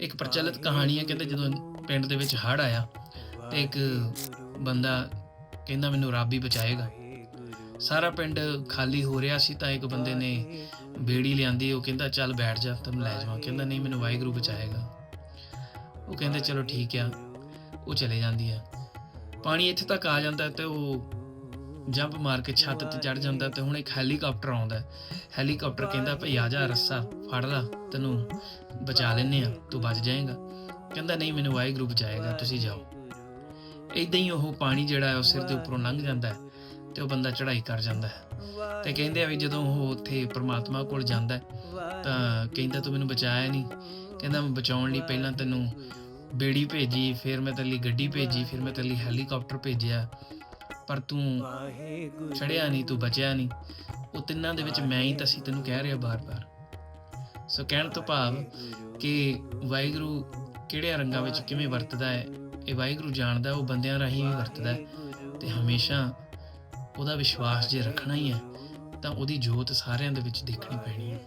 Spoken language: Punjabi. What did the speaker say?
ਇੱਕ ਪ੍ਰਚਲਿਤ ਕਹਾਣੀ ਹੈ, ਕਹਿੰਦੇ ਜਦੋਂ ਪਿੰਡ ਦੇ ਵਿੱਚ ਹੜ੍ਹ ਆਇਆ ਤੇ ਇੱਕ ਬੰਦਾ ਕਹਿੰਦਾ ਮੈਨੂੰ ਰੱਬ ਹੀ ਬਚਾਏਗਾ। ਸਾਰਾ ਪਿੰਡ ਖਾਲੀ ਹੋ ਰਿਹਾ ਸੀ ਤਾਂ ਇੱਕ ਬੰਦੇ ਨੇ ਬੇੜੀ ਲਿਆਂਦੀ, ਉਹ ਕਹਿੰਦਾ, ਚੱਲ ਬੈਠ ਜਾ, ਤੈਨੂੰ ਲੈ ਜਾਵਾਂ। ਕਹਿੰਦਾ, ਨਹੀਂ, ਮੈਨੂੰ ਵਾਹਿਗੁਰੂ ਬਚਾਏਗਾ। ਉਹ ਕਹਿੰਦੇ, ਚਲੋ ਠੀਕ ਆ। ਉਹ ਚਲੇ ਜਾਂਦੀ ਆ। ਪਾਣੀ ਇੱਥੇ ਤੱਕ ਆ ਜਾਂਦਾ ਤੇ ਉਹ ਜੰਪ ਮਾਰ ਕੇ ਛੱਤ ਤੇ ਚੜ ਜਾਂਦਾ ਤੇ ਹੁਣ ਇੱਕ ਹੈਲੀਕਾਪਟਰ ਆਉਂਦਾ। ਹੈ। ਹੈਲੀਕਾਪਟਰ ਕਹਿੰਦਾ, ਭਈ ਆ ਜਾ ਰੱਸਾ, ਫੜ ਲਾ, ਤੈਨੂੰ ਬਚਾ ਲੈਨੇ ਆ ਤੂੰ ਬਚ ਜਾਏਗਾ। ਕਹਿੰਦਾ, ਨਹੀਂ, ਮੈਨੂੰ ਵਾਹਿਗੁਰੂ ਬਚਾਏਗਾ, ਤੁਸੀਂ ਜਾਓ। ਇਦਾਂ ਹੀ ਉਹ ਪਾਣੀ ਜਿਹੜਾ ਹੈ, ਉਹ ਸਿਰ ਦੇ ਉੱਪਰੋਂ ਲੰਘ ਜਾਂਦਾ ਹੈ ਤੇ ਉਹ ਬੰਦਾ ਚੜ੍ਹਾਈ ਕਰ ਜਾਂਦਾ ਹੈ। ਤੇ ਕਹਿੰਦੇ ਆ ਵੀ ਜਦੋਂ ਉਹ ਉੱਥੇ ਪ੍ਰਮਾਤਮਾ ਕੋਲ ਜਾਂਦਾ ਤਾਂ ਕਹਿੰਦਾ, ਤੂੰ ਮੈਨੂੰ ਬਚਾਇਆ ਨਹੀਂ। ਕਹਿੰਦਾ, ਮੈਂ ਬਚਾਉਣ ਲਈ ਪਹਿਲਾਂ ਤੈਨੂੰ ਬੇੜੀ ਭੇਜੀ, ਫਿਰ ਮੈਂ ਤੇਰੇ ਲਈ ਗੱਡੀ ਭੇਜੀ, ਫਿਰ ਮੈਂ ਤੇਰੇ ਲਈ ਹੈਲੀਕਾਪਟਰ ਭੇਜਿਆ। ਪਰ ਤੂੰ ਚੜਿਆ ਨਹੀਂ, ਤੂੰ ਬਚਿਆ ਨਹੀਂ। ਉਹ ਤਿੰਨਾਂ ਦੇ ਵਿੱਚ ਮੈਂ ਹੀ ਤਾਂ ਸੀ, ਤੈਨੂੰ ਕਹਿ ਰਿਹਾ ਬਾਰ-ਬਾਰ। ਸੋ ਕਹਿਣ ਤੋਂ ਭਾਵ ਕਿ ਵਾਹਿਗੁਰੂ ਕਿਹੜੇ ਰੰਗਾਂ ਵਿੱਚ ਕਿਵੇਂ ਵਰਤਦਾ ਹੈ, ਇਹ ਵਾਹਿਗੁਰੂ ਜਾਣਦਾ, ਉਹ ਬੰਦਿਆਂ ਰਾਹੀਂ ਵੀ ਵਰਤਦਾ ਹੈ। ਤੇ ਹਮੇਸ਼ਾ ਉਹਦਾ ਵਿਸ਼ਵਾਸ ਜੇ ਰੱਖਣਾ ਹੀ ਹੈ, ਤਾਂ ਉਹਦੀ ਜੋਤ ਸਾਰਿਆਂ ਦੇ ਵਿੱਚ ਦੇਖਣੀ ਪੈਣੀ ਹੈ।